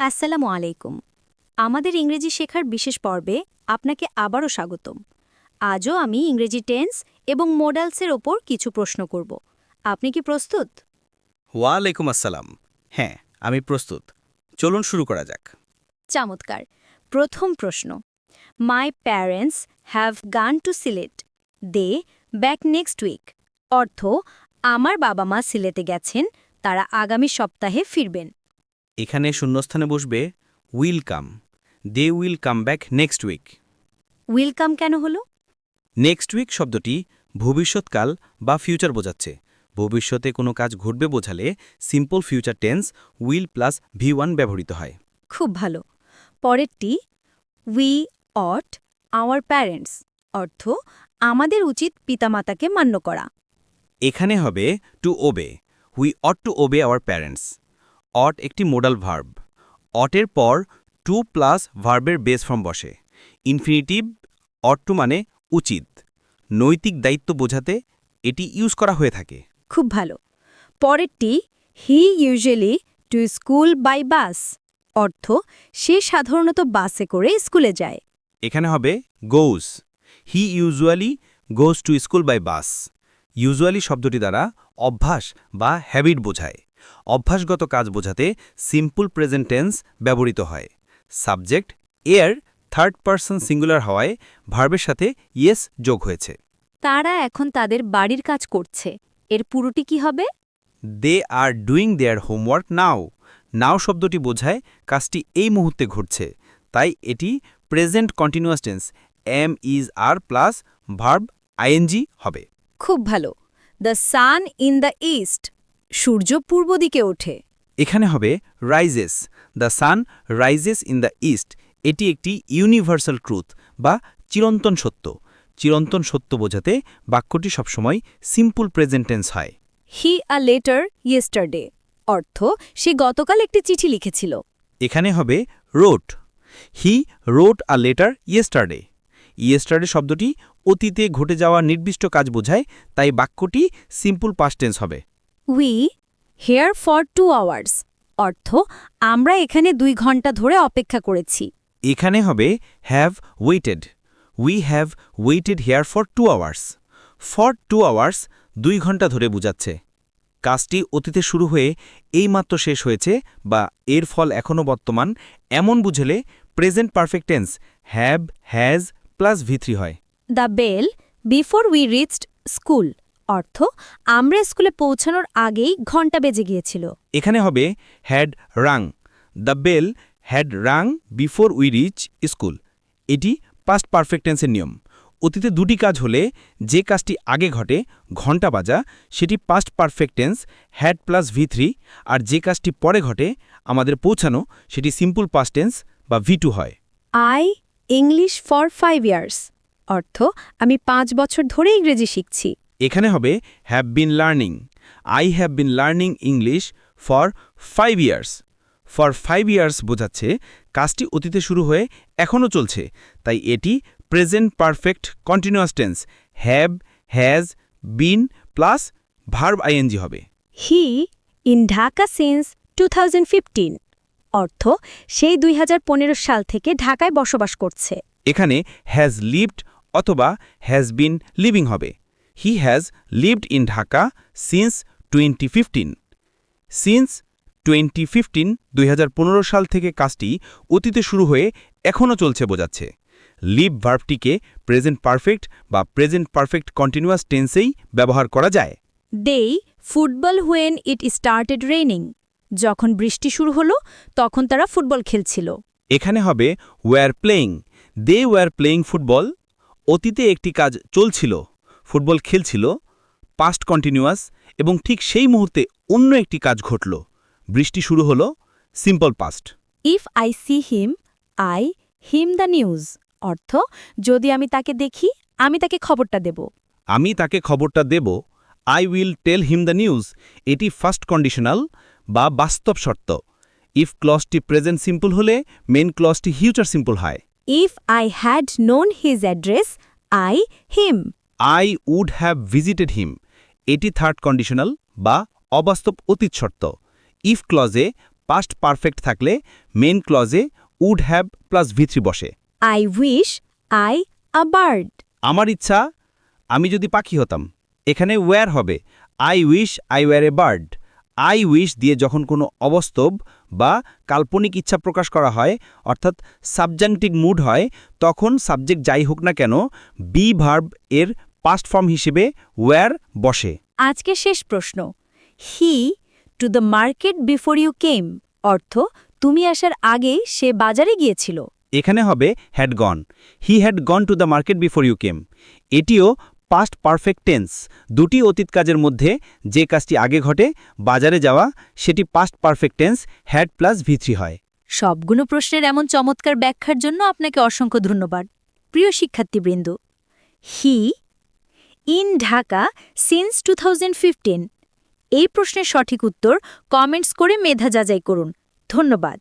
আসসালামু আলাইকুম। আমাদের ইংরেজি শেখার বিশেষ পর্বে আপনাকে আবারও স্বাগতম। আজও আমি ইংরেজি টেন্স এবং মোডালসের ওপর কিছু প্রশ্ন করব। আপনি কি প্রস্তুত? ওয়ালাইকুম আসসালাম। হ্যাঁ আমি প্রস্তুত। চলুন শুরু করা যাক। চমৎকার। প্রথম প্রশ্ন। My parents have gone to Sylhet they back next week অর্থ আমার বাবা মা সিলেটে গেছেন তারা আগামী সপ্তাহে ফিরবেন। এখানে শূন্যস্থানে বসবে will come they will come back next week welcome কেন হলো? নেক্সট উইক শব্দটি ভবিষ্যৎকাল বা ফিউচার বোঝাচ্ছে। ভবিষ্যতে কোনো কাজ ঘটবে বোঝালে simple future tense will plus V one ব্যবহৃত হয়। খুব ভালো। পরেরটি উই অট আওয়ার প্যারেন্টস অর্থ আমাদের উচিত পিতামাতাকে মান্য করা। এখানে হবে to obey we ought to obey our parents ought একটি মোডাল ভার্ব অটের পর টু প্লাস ভার্বের বেস ফর্ম বসে। ইনফিনিটিভ অট টু মানে উচিত। নৈতিক দায়িত্ব বোঝাতে এটি ইউজ করা হয়ে থাকে। খুব ভালো। পরেরটি he usually to school by bus অর্থ সে সাধারণত বাসে করে স্কুলে যায়। এখানে হবে goes he usually goes to school by bus usually শব্দটি দ্বারা অভ্যাস বা হ্যাবিট বোঝায়। অভ্যাসগত কাজ বোঝাতে সিম্পল প্রেজেন্ট টেন্স ব্যবহৃত হয়। সাবজেক্ট এয়ার থার্ড পারসন সিঙ্গুলার হওয়ায় ভার্বের সাথে ইয়েস যোগ হয়েছে। তারা এখন তাদের বাড়ির কাজ করছে। এর পুরোটি কি হবে? দে আর ডুইং দেয়ার হোমওয়ার্ক নাও নাও শব্দটি বোঝায় কাজটি এই মুহূর্তে ঘটছে। তাই এটি present continuous tense am is are plus verb ING হবে। খুব ভালো। The sun in the east সূর্য পূর্ব দিকে ওঠে। এখানে হবে rises the sun rises in the east এটি একটি ইউনিভার্সাল ট্রুথ বা চিরন্তন সত্য। চিরন্তন সত্য বোঝাতে বাক্যটি সবসময় সিম্পল প্রেজেন্টেন্স হয়। হি আ লেটার ইয়েস্টারডে অর্থ সে গতকাল একটি চিঠি লিখেছিল। এখানে হবে wrote he wrote a letter yesterday yesterday শব্দটি অতীতে ঘটে যাওয়া নির্দিষ্ট কাজ বোঝায় তাই বাক্যটি সিম্পল পাস্টেন্স হবে। We here for two hours অর্থ আমরা এখানে দুই ঘণ্টা ধরে অপেক্ষা করেছি। এখানে হবে have waited we have waited here for two hours for two hours দুই ঘণ্টা ধরে বুঝাচ্ছে। কাজটি অতীতে শুরু হয়ে এইমাত্র শেষ হয়েছে বা এর ফল এখনও বর্তমান এমন বুঝলে present perfect tense have has plus V three হয়। The bell before we reached school অর্থ আমরা স্কুলে পৌঁছানোর আগেই ঘণ্টা বেজে গিয়েছিল। এখানে হবে had rung. The bell had rung before we reach school. এটি পাস্ট পারফেক্টেন্সের নিয়ম। অতীতে দুটি কাজ হলে যে কাজটি আগে ঘটে ঘণ্টা বাজা সেটি past perfect tense had plus V three আর যে কাজটি পরে ঘটে আমাদের পৌঁছানো সেটি সিম্পল পাস্টেন্স বা ভি টু হয়। I English for five years অর্থ আমি পাঁচ বছর ধরে ইংরেজি শিখছি। এখানে হবে have been learning I have been learning English for five years for five years বোঝাচ্ছে কাজটি অতীতে শুরু হয়ে এখনও চলছে। তাই এটি present perfect continuous tense have has been plus verb ING হবে। He in Dhaka since two অর্থ সেই দুই হাজার পনেরো সাল থেকে ঢাকায় বসবাস করছে। এখানে হ্যাজ লিভড অথবা হ্যাজ বিন লিভিং হবে। He has lived in Dhaka since twenty fifteen since twenty fifteen দুই হাজার পনেরো সাল থেকে কাজটি অতীতে শুরু হয়ে এখনও চলছে বোঝাচ্ছে। লিভ ভার্বটিকে প্রেজেন্ট পারফেক্ট বা প্রেজেন্ট পারফেক্ট কন্টিনিউয়াস টেন্সেই ব্যবহার করা যায়। They football when it started raining যখন বৃষ্টি শুরু হলো তখন তারা ফুটবল খেলছিল। এখানে হবে were playing they were playing football অতীতে একটি কাজ চলছিল। ফুটবল খেলছিল পাস্ট কন্টিনিউয়াস এবং ঠিক সেই মুহূর্তে অন্য একটি কাজ ঘটল। বৃষ্টি শুরু হল simple past if I see him I him the news অর্থ যদি আমি তাকে দেখি আমি তাকে খবরটা দেব। আমি তাকে খবরটা দেব I will tell him the news এটি ফার্স্ট কন্ডিশনাল বা বাস্তব শর্ত। ইফ ক্লসটি প্রেজেন্ট সিম্পল হলে মেন ক্লসটি ফিউচার সিম্পল হয়। If I had known his address I him I would have visited him এটি থার্ড কন্ডিশনাল বা অবাস্তব অতীত শর্ত। ইফ ক্লজে পাস্ট পারফেক্ট থাকলে main ক্লজে would have plus V three বসে। I wish I a bird আমার ইচ্ছা আমি যদি পাখি হতাম। এখানে ওয়্যার হবে। I wish I were a bird I wish দিয়ে যখন কোনো অবস্তব বা কাল্পনিক ইচ্ছা প্রকাশ করা হয় অর্থাৎ সাবজাংটিক মুড হয় তখন সাবজেক্ট যাই হোক না কেন বি ভার্ব এর পাস্ট ফর্ম হিসেবে ওয়্যার বসে। আজকে শেষ প্রশ্ন। He to the market before you came অর্থ তুমি আসার আগেই সে বাজারে গিয়েছিল। এখানে হবে had gone he had gone to the market before you came এটিও পাস্ট পারফেক্ট টেন্স দুটি অতীত কাজের মধ্যে যে কাজটি আগে ঘটে বাজারে যাওয়া সেটি past perfect tense had plus V three হয়। সবগুলো প্রশ্নের এমন চমৎকার ব্যাখ্যার জন্য আপনাকে অসংখ্য ধন্যবাদ। প্রিয় শিক্ষার্থীবৃন্দ he in Dhaka since two এই প্রশ্নের সঠিক উত্তর কমেন্টস করে মেধা যাচাই করুন। ধন্যবাদ।